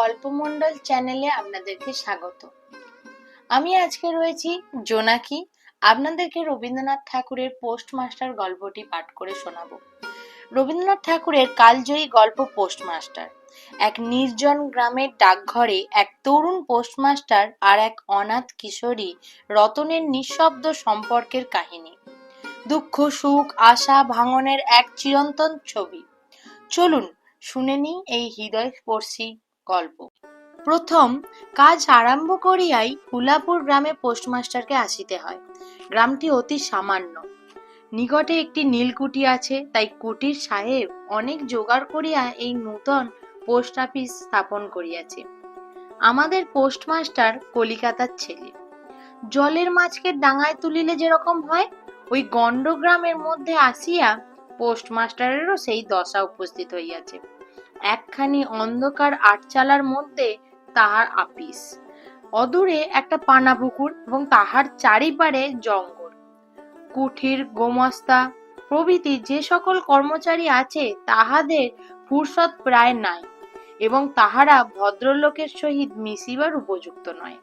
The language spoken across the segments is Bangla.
গল্পমণ্ডল চ্যানেলে আপনাদেরকে স্বাগত। আমি আজকে রয়েছি জোনাকি। আপনাদেরকে রবীন্দ্রনাথ ঠাকুরের পোস্টমাস্টার গল্পটি পাঠ করে শোনাবো। রবীন্দ্রনাথ ঠাকুরের কালজয়ী গল্প পোস্টমাস্টার। এক নির্জন গ্রামের ডাকঘরে এক তরুণ পোস্টমাস্টার আর এক অনাথ কিশোরী রতনের নিঃশব্দ সম্পর্কের কাহিনী। দুঃখ, সুখ, আশা, ভাঙনের এক চিরন্তন ছবি। চলুন, শুনে নিই এই হৃদয়স্পর্শী গল্প। প্রথম, কাজ আরম্ভ করিয়াই হুলাপুর গ্রামে পোস্টমাস্টারকে আসিতে হয়। গ্রামটি অতি সামান্য। নিকটে একটি নীলকুঠি আছে, তাই কুটির সাহেব অনেক জোগাড় করিয়া এই নূতন পোস্ট অফিস স্থাপন করিয়াছে। আমাদের পোস্টমাস্টার কলিকাতার ছেলে। জলের মাছকে ডাঙায় তুলিলে যেরকম হয়, ওই গণ্ড গ্রামের মধ্যে আসিয়া পোস্টমাস্টারেরও সেই দশা উপস্থিত হইয়াছে। একখানি অন্ধকার আটচালার মধ্যে তাহার আপিস। অদূরে একটা পানা পুকুর এবং তাহার চারিপারে জঙ্গল। কুঠির, গোমস্তা প্রভৃতি যে সকল কর্মচারী আছে, তাহাদের ফুরসত প্রায় নাই এবং তাহারা ভদ্রলোকের সহিত মিশিবার উপযুক্ত নয়।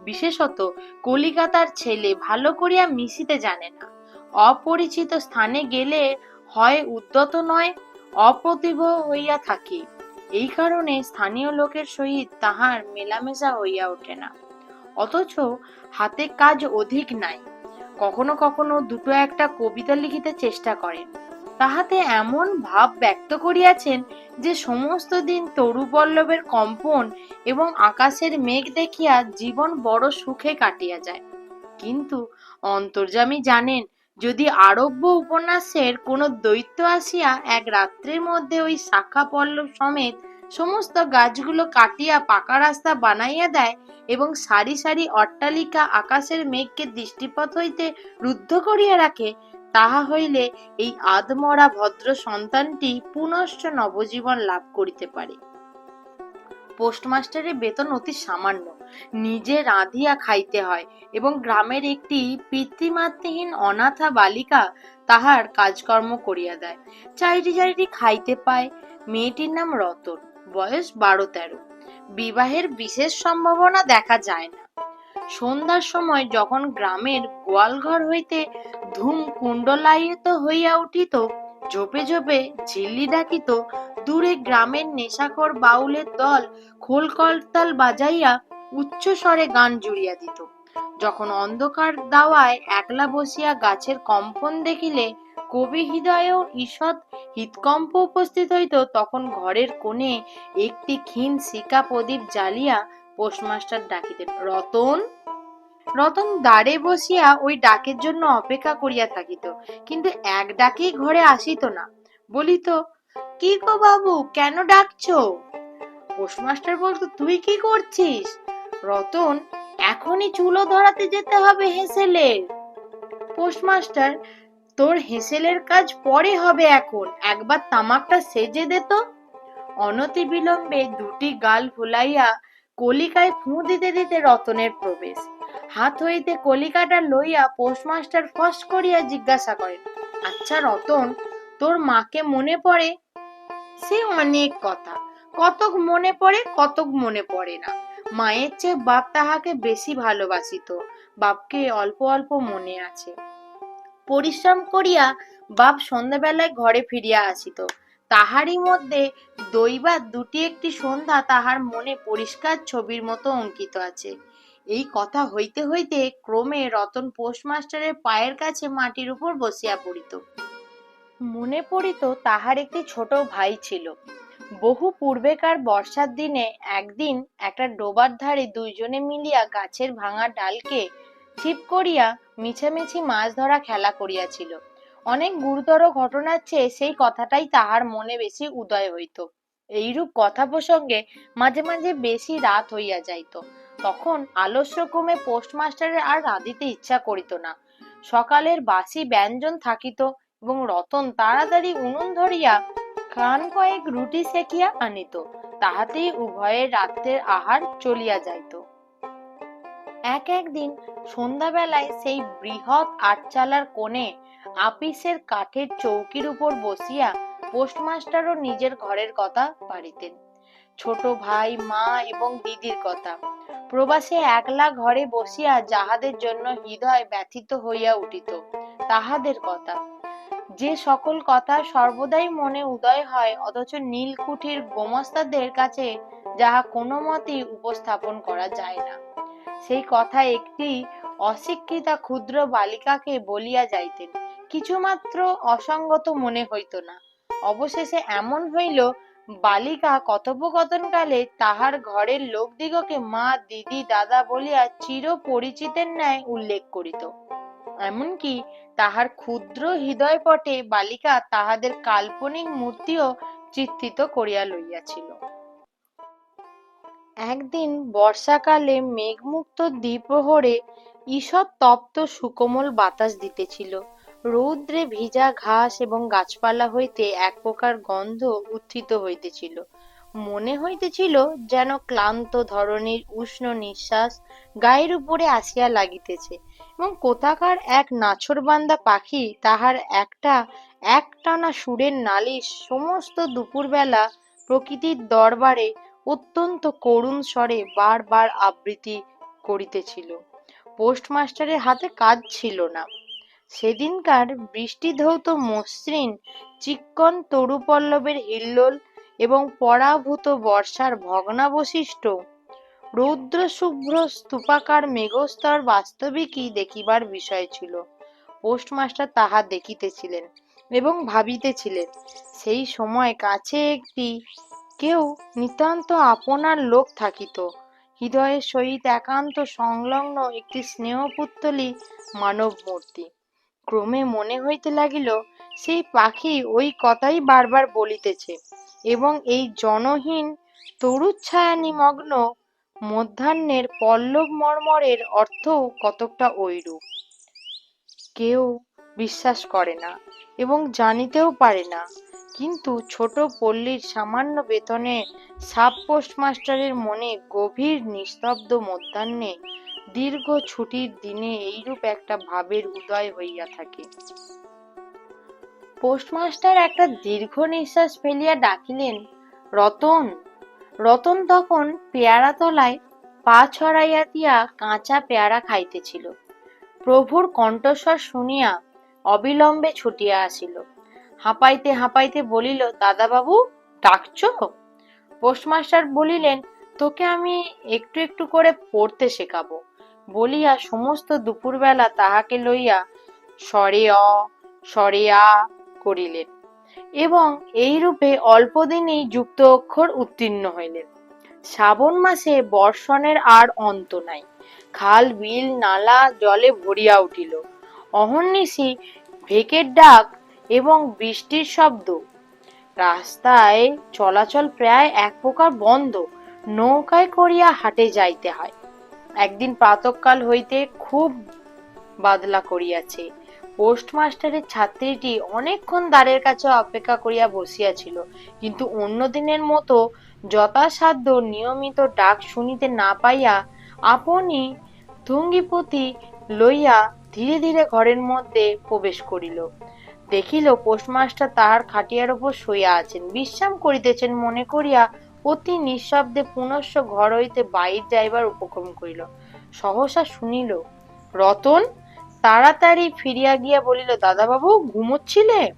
বিশেষত কলিকাতার ছেলে ভালো করিয়া মিশিতে জানে না। অপরিচিত স্থানে গেলে হয় উদ্যত নয় অপ্রতিভ হইয়া থাকি। এই কারণে স্থানীয় লোকের সহিত তাহার মেলামেশা হইয়া ওঠে না। অথচ হাতে কাজ অধিক নাই। কখনো কখনো দুটো একটা কবিতা লিখিতে চেষ্টা করেন। তাহাতে এমন ভাব ব্যক্ত করিয়াছেন যে সমস্ত দিন তরু পল্লবের কম্পন এবং আকাশের মেঘ দেখিয়া জীবন বড় সুখে কাটিয়া যায়। কিন্তু অন্তর্যামী জানেন যদি আরব্য উপন্যাসের কোনো দৈত্য আসিয়া এক রাত্রের মধ্যে ওই শাখা পল্লব সমেত সমস্ত গাছগুলো কাটিয়া পাকা রাস্তা বানাইয়া দেয় এবং সারি সারি অট্টালিকা আকাশের মেঘকে দৃষ্টিপথ হইতে রুদ্ধ করিয়া রাখে, তাহা হইলে এই আদমরা ভদ্র সন্তানটি পুনশ্চ নবজীবন লাভ করিতে পারে। পোস্টমাস্টারের বেতন অতি সামান্য। নিজে রাঁধিয়া খাইতে হয় এবং গ্রামের একটি পিতৃমাতৃহীন অনাথা বালিকা তাহার কাজকর্ম করিয়া দেয়। চারিটি চারিটি খাইতে পায়। মেয়েটির নাম রতন, বয়স বারো তেরো। বিবাহের বিশেষ সম্ভাবনা দেখা যায় না। সন্ধ্যার সময় যখন গ্রামের গোয়ালঘর হইতে ধূম কুণ্ডলায়িত হইয়া উঠিত ঝোপে ঝোপে ঝিল্লি ডাকিত, দূরে গ্রামের নেশাখোর বাউলের দল খোল করতাল বাজাইয়া উচ্চ স্বরে গান জুড়িয়া দিত। যখন অন্ধকার দাওয়ায় একলা বসিয়া গাছের কম্পন দেখিলে কবি হৃদয়েও ঈষৎ হৃৎকম্প উপস্থিত হইত, তখন ঘরের কোণে একটি ক্ষীণ শিকা প্রদীপ জ্বালিয়া পোস্টমাস্টার ডাকিতেন, রতন রতন দ্বারে বসিয়া ওই ডাকের জন্য অপেক্ষা করিয়া থাকিত, কিন্তু এক ডাকেই ঘরে আসিত না। বলিত, কি গো বাবু, কেন ডাকছো? পোস্টমাস্টার বলতো, তুই কি করছিস? রতন, এখনই চুলো ধরাতে যেতে হবে হেসেলের। পোস্টমাস্টার তোর হেসেলের কাজ পরে হবে এখন, একবার তামাকটা সেজে দে তো। অনতি বিলম্বে দুটি গাল ফুলাইয়া কলিকায় ফুঁ দিতে দিতে রতনের প্রবেশ। হাত হইতে কলিকাটা লইয়া পোস্টমাস্টার ফস করিয়া জিজ্ঞাসা করেন আচ্ছা রতন, তোর মাকে মনে পড়ে? সে অনেক কথা। কতক মনে পড়ে, কতক মনে পড়ে না। মায়ের চেয়ে বাপ তাহাকে বেশি ভালোবাসিত বাপকে অল্প অল্প মনে আছে। পরিশ্রম করিয়া বাপ সন্ধ্যাবেলায় ঘরে ফিরিয়া আসিত। তাহারই মধ্যে দৈবাত দুটি একটি সন্ধ্যা তাহার মনে পরিষ্কার ছবির মতো অঙ্কিত আছে। এই কথা হইতে হইতে ক্রমে রতন পোস্টমাস্টারের পায়ের কাছে মাটির উপর বসিয়া পড়িত। মনে পড়িত তাহার একটি ছোট ভাই ছিল। বহু পূর্বেকার বর্ষার দিনে একদিন একটা ডোবার ধারে দুইজনে মিলিয়া গাছের ভাঙা ডালকে ছিপ করিয়া মিছামিছি মাছ ধরা খেলা করিয়াছিল। অনেক গুরুতর ঘটনার চেয়ে সেই কথাটাই তাহার মনে বেশি উদয় হইত। এইরূপ কথা প্রসঙ্গে মাঝে মাঝে বেশি রাত হইয়া যাইত। তখন আলস্যক্রমে পোস্টমাস্টারের আর রাঁধিতে ইচ্ছা করিত না। সকালের বাসি ব্যঞ্জন থাকিত এবং রতন তাড়াতাড়ি উনুন ধরিয়া খান কয়েক রুটি সেকিয়া আনিত, তাহাতেই উভয়ের রাত্রের আহার চলিয়া যাইত। এক একদিন সন্ধ্যাবেলায় সেই বৃহৎ আটচালার কোণে আপিসের কাঠের চৌকির উপর বসিয়া পোস্টমাস্টারও নিজের ঘরের কথা পারিতেন ছোট ভাই, মা এবং দিদির কথা। প্রবাসে একলা ঘরে বসিয়া যাহাদের জন্য হৃদয় ব্যথিত হইয়া উঠিত, তাহাদের কথা। যে সকল কথা সর্বদাই মনে উদয় হয়, অথচ নীলকুঠির গোমস্তাদের কাছে যাহা কোনো মতেই উপস্থাপন করা যায় না। সেই কথা একটি অশিক্ষিতা ক্ষুদ্র বালিকাকে বলিয়া যাইতেন, কিছুমাত্র অসঙ্গত মনে হইত না। অবশেষে এমন হইল বালিকা কথোপকথনকালে তাহার ঘরের লোকদিগকে মা, দিদি, দাদা বলিয়া চির পরিচিতের ন্যায় উল্লেখ করিত। এমনকি তাহার ক্ষুদ্র হৃদয়পটে বালিকা তাহাদের কাল্পনিক মূর্তিও চিত্রিত করিয়া লইয়াছিল। একদিন বর্ষাকালে মেঘমুক্ত দ্বিপ্রহরে ঈষৎ তপ্ত সুকোমল বাতাস দিতেছিল। রৌদ্রে ভিজা ঘাস এবং গাছপালা হইতে এক প্রকার গন্ধ উত্থিত হইতেছিল। মনে হইতেছিল যেন ক্লান্ত ধরনের উষ্ণ নিঃশ্বাস গায়ের উপরে আসিয়া লাগিতেছে এবং কোথাকার এক নাছোড়বান্দা পাখি তাহার একটা একটানা সুরের নালিশ সমস্ত দুপুরবেলা প্রকৃতির দরবারে অত্যন্ত করুণ স্বরে বারবার আবৃত্তি করিতেছিল। পোস্টমাস্টারের হাতে কাজ ছিল না। সেদিনকার বৃষ্টিধৌত মসৃণ চিক্কন তরুপল্লবের হিল্লোল এবং পরাভূত বর্ষার ভগ্নাবশিষ্ট রৌদ্রশুভ্র স্তূপাকার মেঘস্তর বাস্তবিকই দেখিবার বিষয় ছিল। পোস্টমাস্টার তাহা দেখিতেছিলেন এবং ভাবিতেছিলেন, সেই সময় কাছে একটি কেউ নিতান্ত আপনার লোক থাকিত। হৃদয়ের সহিত একান্ত সংলগ্ন একটি স্নেহপুত্তলি মানব মূর্তি ক্রমে মনে হইতে লাগিল, সেই পাখি ওই কথাই বারবার বলিতেছে এবং এই জনহীন তরুচ্ছায়া নিমগ্ন মধ্যাহ্নের পল্লব মর্মরের অর্থ কতকটা ঐরূপ। কেউ বিশ্বাস করে না এবং জানিতেও পারে না, কিন্তু ছোট পল্লীর সামান্য বেতনে সাব পোস্টমাস্টারের মনে গভীর নিস্তব্ধ মধ্যাহ্নে দীর্ঘ ছুটির দিনে এইরূপ একটা ভাবের উদয় হইয়া থাকে। পোস্টমাস্টার একটা দীর্ঘ নিঃশ্বাস ফেলিয়া ডাকিলেন, রতন রতন তখন পেয়ারা তলায় পা ছড়াইয়া দিয়া কাঁচা পেয়ারা খাইতেছিল। প্রভুর কণ্ঠস্বর শুনিয়া অবিলম্বে ছুটিয়া আসিল। হাঁপাইতে হাঁপাইতে বলিল, দাদাবাবু, ডাকছ? পোস্টমাস্টার বলিলেন, তোকে আমি একটু একটু করে পড়তে শেখাবো। বলিয়া সমস্ত দুপুরবেলা তাহাকে লইয়া সরে অ স্বরে আ করিলেন এবং এইরূপে অল্পদিনেই যুক্ত অক্ষর উত্তীর্ণ হইলেন। শ্রাবণ মাসে বর্ষণের আর অন্ত নাই। খাল, বিল, নালা, জলে ভরিয়া উঠিল। অহর্নিশি ভেকের ডাক এবং বৃষ্টির শব্দ। রাস্তায় চলাচল প্রায় এক প্রকার বন্ধ। নৌকায় করিয়া হাটে যাইতে হয়। একদিন প্রাতঃকাল হইতে খুব বাদলা করিয়াছে। পোস্টমাস্টারের ছাত্রীটি অনেকক্ষণ দ্বারের কাছে অপেক্ষা করিয়া বসিয়াছিল, কিন্তু অন্য দিনের মতো যথাসাধ্য নিয়মিত ডাক শুনিতে না পাইয়া আপনি ভঙ্গিপতি লইয়া ধীরে ধীরে ঘরের মধ্যে প্রবেশ করিল। দেখিল পোস্টমাস্টার তাহার খাটিয়ার উপর শুইয়া আছেন। বিশ্রাম করিতেছেন মনে করিয়া অতি নিঃশব্দে পুনশ্চ ঘর হইতে বাইর যাইবার উপক্রম করিল। সহসা শুনিল, রতন, তাড়াতাড়ি ফিরিয়া গিয়া বলিল, দাদাবাবু, ঘুমোচ্ছিলে?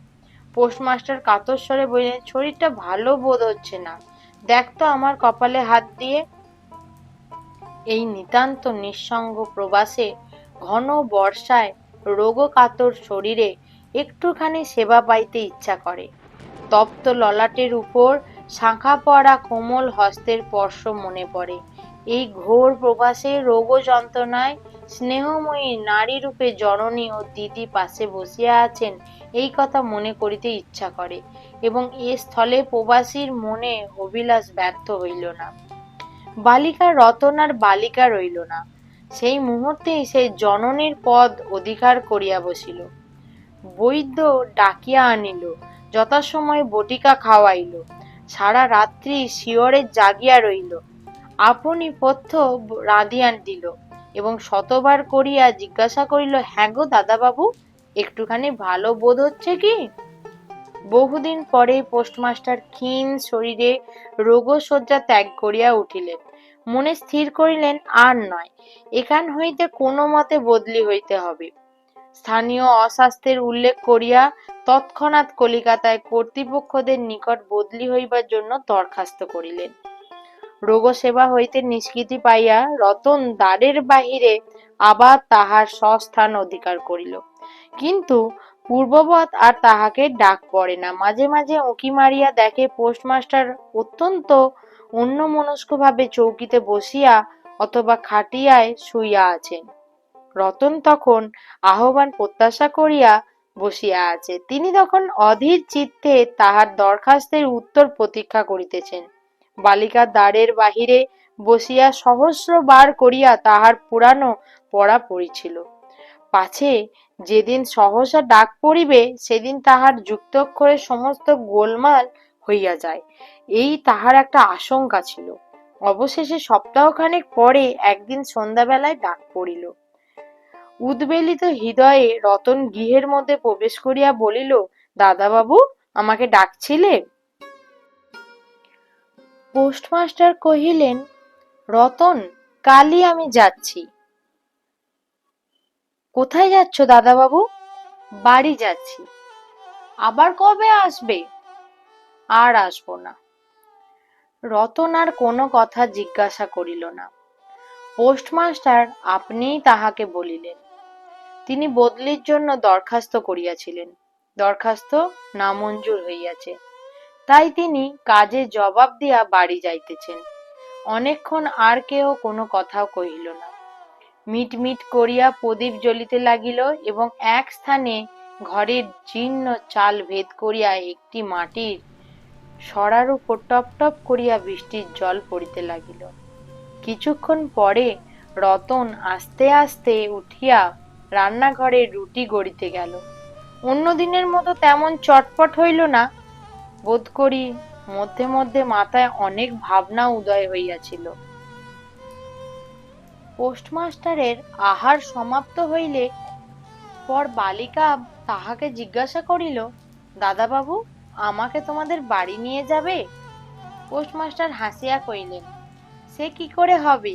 পোস্টমাস্টার কাতর স্বরে বলিলেন, শরীরটা ভালো বোধ হচ্ছে না। দেখ তো আমার কপালে হাত দিয়ে। এই নিতান্ত নিঃসঙ্গ প্রবাসে, ঘন বর্ষায় রোগ কাতর শরীরে একটুখানি সেবা পাইতে ইচ্ছা করে। তপ্ত ললাটের উপর শাঁখা পড়া কোমল হস্তের স্পর্শ মনে পড়ে। এই ঘোর প্রবাসে রোগ যন্ত্রণায় স্নেহময়ী নারী রূপে জননী ও দিদি পাশে বসিয়া আছেন এই কথা মনে করিতে ইচ্ছা করে এবং এ স্থলে প্রবাসীর মনে অভিলাষ ব্যর্থ হইল না। বালিকা রতন আর বালিকা রইল না। সেই মুহূর্তেই সে জননীর পদ অধিকার করিয়া বসিল। বৈদ্য ডাকিয়া আনিল, যথাসময়ে বটিকা খাওয়াইল। সারা রাত্রি শিয়রে জাগিয়া রইল। আপনি পথ্য রাঁধিয়া দিল এবং শতবার করিয়া জিজ্ঞাসা করিল হ্যাঁ গো দাদাবাবু, একটুখানি ভালো বোধ হচ্ছে কি? বহুদিন পরে পোস্টমাস্টার ক্ষীণ শরীরে রোগশয্যা ত্যাগ করিয়া উঠিলেন। মনে স্থির করিলেন, আর নয়, এখান হইতে কোনো মতে বদলি হইতে হবে। স্থানীয় অস্বাস্থ্যের উল্লেখ করিয়া তৎক্ষণাৎ কলিকাতায় কর্তৃপক্ষদের নিকট বদলি হইবার জন্য দরখাস্ত করিলেন। রোগসেবা হইতে নিষ্কৃতি পাইয়া রতন দ্বারের বাহিরে আবার তাহার স্বস্থান অধিকার করিল। কিন্তু পূর্ববৎ আর তাহাকে ডাক পড়ে না। মাঝে মাঝে উঁকি মারিয়া দেখে পোস্টমাস্টার অত্যন্ত অন্যমনস্কভাবে চৌকিতে বসিয়া অথবা খাটিয়ায় শুইয়া আছেন। রতন তখন আহ্বান প্রত্যাশা করিয়া বসিয়া আছে। তিনি তখন অধীর চিত্তে তাহার দরখাস্তের উত্তর প্রতীক্ষা করিতেছেন। বালিকা দ্বারের বাহিরে বসিয়া সহস্র বার করিয়া তাহার পুরানো পড়া পড়িছিল। পাছে যেদিন সহসা ডাক পড়িবে, সেদিন তাহার যুক্তক্ষরে সমস্ত গোলমাল হইয়া যায়। এই তাহার একটা আশঙ্কা ছিল। অবশেষে সপ্তাহখানেক পরে একদিন সন্ধ্যাবেলায় ডাক পড়িল। উদ্বেলিত হৃদয়ে রতন গৃহের মধ্যে প্রবেশ করিয়া বলিল, দাদাবাবু, আমাকে ডাকছিলে? পোস্টমাস্টার কহিলেন, রতন, কালই আমি যাচ্ছি। কোথায় যাচ্ছ দাদাবাবু? বাড়ি যাচ্ছি। আবার কবে আসবে? আর আসব না। রতন আর কোনো কথা জিজ্ঞাসা করিল না। পোস্টমাস্টার আপনিই তাহাকে বলিলেন। তিনি বদলির জন্য দরখাস্ত করিয়াছিলেন। দরখাস্ত নামঞ্জুর হইয়াছে। তাই তিনি কাজে জবাব দিয়া বাড়ি যাইতেছেন। অনেকক্ষণ আর কেউ কোনো কথাও কহিল না। মিট মিট করিয়া প্রদীপ জ্বলিতে লাগিল এবং এক স্থানে ঘরের জীর্ণ চাল ভেদ করিয়া একটি মাটির সরার উপর টপ টপ করিয়া বৃষ্টির জল পড়িতে লাগিল। কিছুক্ষণ পরে রতন আস্তে আস্তে উঠিয়া রান্নাঘরে রুটি গড়িতে গেল। অন্য দিনের মতো তেমন চটপট হইল না। বোধ করি মধ্যে মধ্যে মাথায় অনেক ভাবনা উদয় হইয়াছিল। পোস্টমাস্টারের আহার সমাপ্ত হইলে পর বালিকা তাহাকে জিজ্ঞাসা করিল, দাদাবাবু, আমাকে তোমাদের বাড়ি নিয়ে যাবে? পোস্টমাস্টার হাসিয়া কইলেন সে কি করে হবে?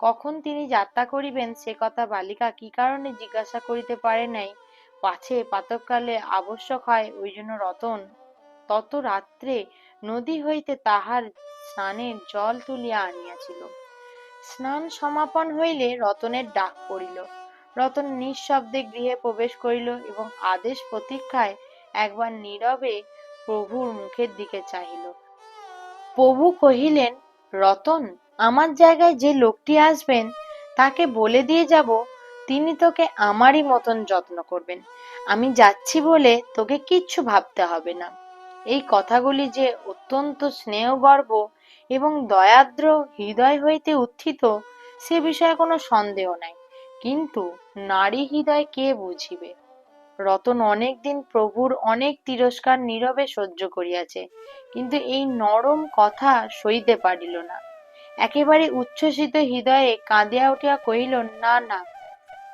কখন তিনি যাত্রা করিবেন সে কথা বালিকা কি কারণে জিজ্ঞাসা করিতে পারে নাই? পাছে প্রাতঃকালে আবশ্যক হয় ওই জন্য রতন তত রাত্রে নদী হইতে তাহার স্নানের জল তুলিয়া আনিয়াছিল। স্নান সমাপন হইলে রতনের ডাক পড়িল। রতন নিঃশব্দে গৃহে প্রবেশ করিল এবং আদেশ প্রতীক্ষায় একবার নীরবে প্রভুর মুখের দিকে চাহিল। প্রভু কহিলেন, রতন আমার জায়গায় যে লোকটি আসবেন, তাকে বলে দিয়ে যাব, তিনি তোকে আমারই মতন যত্ন করবেন। আমি যাচ্ছি বলে তোকে কিচ্ছু ভাবতে হবে না। এই কথাগুলি যে অত্যন্ত স্নেহগর্ব এবং দয়াদ্র হৃদয় হইতে উত্থিত, সে বিষয়ে কোনো সন্দেহ নাই। কিন্তু নারী হৃদয় কে বুঝিবে? রতন অনেক দিন প্রভুর অনেক তিরস্কার নীরবে সহ্য করিয়াছে, কিন্তু এই নরম কথা সইতে পারিল না। একেবারে উচ্ছ্বসিত হৃদয়ে কাঁদিয়া উঠিয়া কহিল, না না,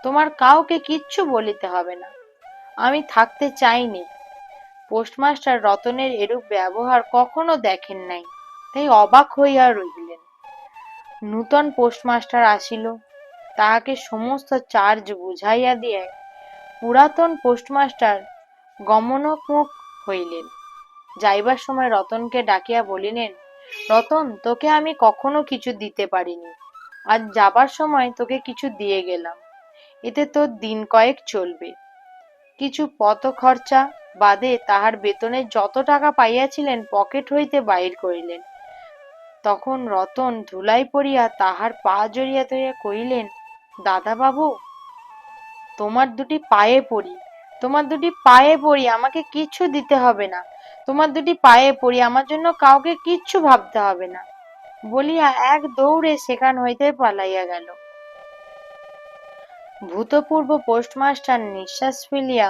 তোমার কাউকে কিচ্ছু বলিতে হবে না। আমি থাকতে চাইনি। পোস্টমাস্টার রতনের এরূপ ব্যবহার কখনো দেখেন নাই তাই অবাক হইয়া রহিলেন। নূতন পোস্টমাস্টার আসিল। তাহাকে সমস্ত চার্জ বুঝাইয়া দিয়ে পুরাতন পোস্টমাস্টার গমনোন্মুখ হইলেন। যাইবার সময় রতনকে ডাকিয়া বলিলেন রতন, তোকে আমি কখনো কিছু দিতে পারিনি। আজ যাবার সময় তোকে কিছু দিয়ে গেলাম। এতে তোর দিন কয়েক চলবে। কিছু পথ খরচা বাদে তাহার বেতনের যত টাকা পাইয়াছিলেন, পকেট হইতে বাহির করিলেন। তখন রতন ধুলাই পড়িয়া তাহার পা জড়িয়া ধরিয়া কহিলেন দাদা বাবু তোমার দুটি পায়ে পড়ি। তোমার দুটি পায়ে পড়ি, আমাকে কিচ্ছু দিতে হবে না। তোমার দুটি পায়ে পড়ি, আমার জন্য কাউকে কিচ্ছু ভাবতে হবে না। বলিয়া এক দৌড়ে সেখান হইতে পালাইয়া গেল। ভূতপূর্ব পোস্টমাস্টার নিঃশ্বাস ফেলিয়া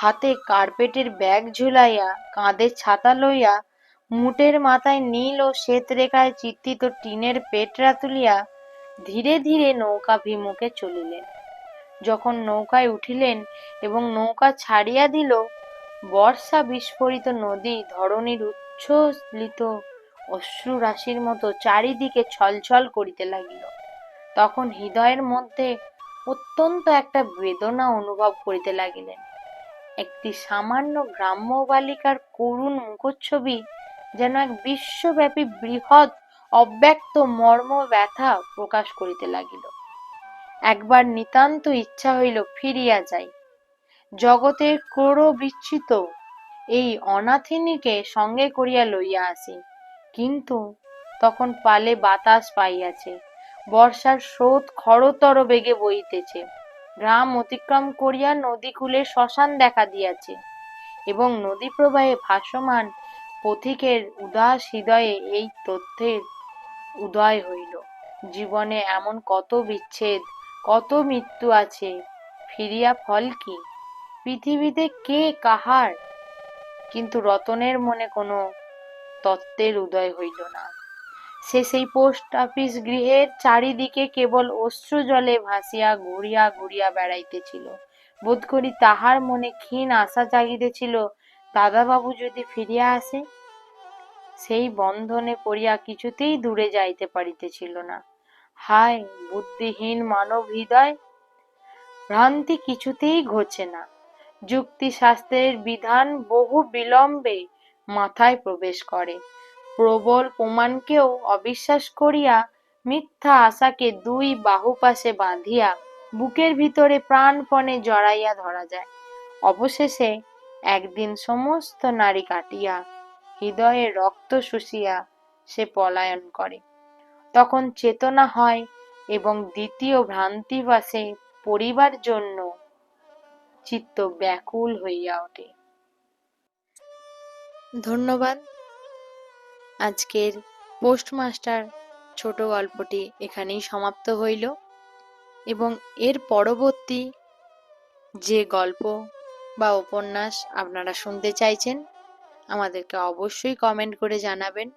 হাতে কার্পেটের ব্যাগ ঝুলাইয়া, কাঁধে ছাতা লইয়া, মুটের মাথায় নীল ও শ্বেত রেখায় চিত্রিত টিনের পেটরা তুলিয়া ধীরে ধীরে নৌকাভিমুখে চলিলেন। যখন নৌকায় উঠিলেন এবং নৌকা ছাড়িয়া দিল, বর্ষা বিস্ফোরিত নদী ধরণীর উচ্ছ্বলিত অশ্রু রাশির মতো চারিদিকে ছলছল করিতে লাগিল। তখন হৃদয়ের মধ্যে অত্যন্ত একটা বেদনা অনুভব করিতে লাগিলেন। একটি সামান্য গ্রাম্য বালিকার করুণ মুখচ্ছবি যেন এক বিশ্বব্যাপী বৃহৎ অব্যক্ত মর্ম ব্যথা প্রকাশ করিতে লাগিল। একবার নিতান্ত ইচ্ছা হইল ফিরিয়া যাই। জগতের ক্রোড় বিচ্ছিত এই অনাথিনীকে সঙ্গে করিয়া লইয়া আসি। কিন্তু তখন পালে বাতাস পাইয়াছে, বর্ষার স্রোত খরতর বেগে বইতেছে। গ্রাম অতিক্রম করিয়া নদীকূলে শ্মশান দেখা দিয়াছে এবং নদী প্রবাহে ভাসমান পথিকের উদাস হৃদয়ে এই তথ্যের উদয় হইল। জীবনে এমন কত বিচ্ছেদ কত মৃত্যু আছে, ফিরিয়া ফল কি? পৃথিবীতে কে কাহার? কিন্তু রতনের মনে কোনো তত্ত্বের উদয় হইল না। সে সেই পোস্ট অফিস গৃহের চারিদিকে কেবল অশ্রু জলে ভাসিয়া ঘুরিয়া ঘুরিয়া বেড়াইতেছিল। বোধ করি তাহার মনে ক্ষীণ আশা জাগিতেছিল, দাদাবাবু যদি ফিরিয়া আসে, সেই বন্ধনে পড়িয়া কিছুতেই দূরে যাইতে পারিতেছিল না। হায়, বুদ্ধিহীন মানব হৃদয় ভ্রান্তি কিছুতেই ঘোচে না। যুক্তি শাস্ত্রের বিধান বহু বিলম্বে মাথায় প্রবেশ করে। প্রবল প্রমাণকেও অবিশ্বাস করিয়া মিথ্যা আশাকে দুই বাহু পাশে বাঁধিয়া বুকের ভিতরে প্রাণপণে জড়াইয়া ধরা যায়। অবশেষে একদিন সমস্ত নারী কাটিয়া হৃদয়ে রক্ত শুষিয়া সে পলায়ন করে। তখন চেতনা হয় এবং দ্বিতীয় ভ্রান্তিবাসে পরিবার জন্য চিত্ত ব্যাকুল হইয়া ওঠে। ধন্যবাদ। আজকের পোস্টমাস্টার ছোট গল্পটি এখানেই সমাপ্ত হইল এবং এর পরবর্তী যে গল্প বা উপন্যাস আপনারা শুনতে চাইছেন, আমাদেরকে অবশ্যই কমেন্ট করে জানাবেন।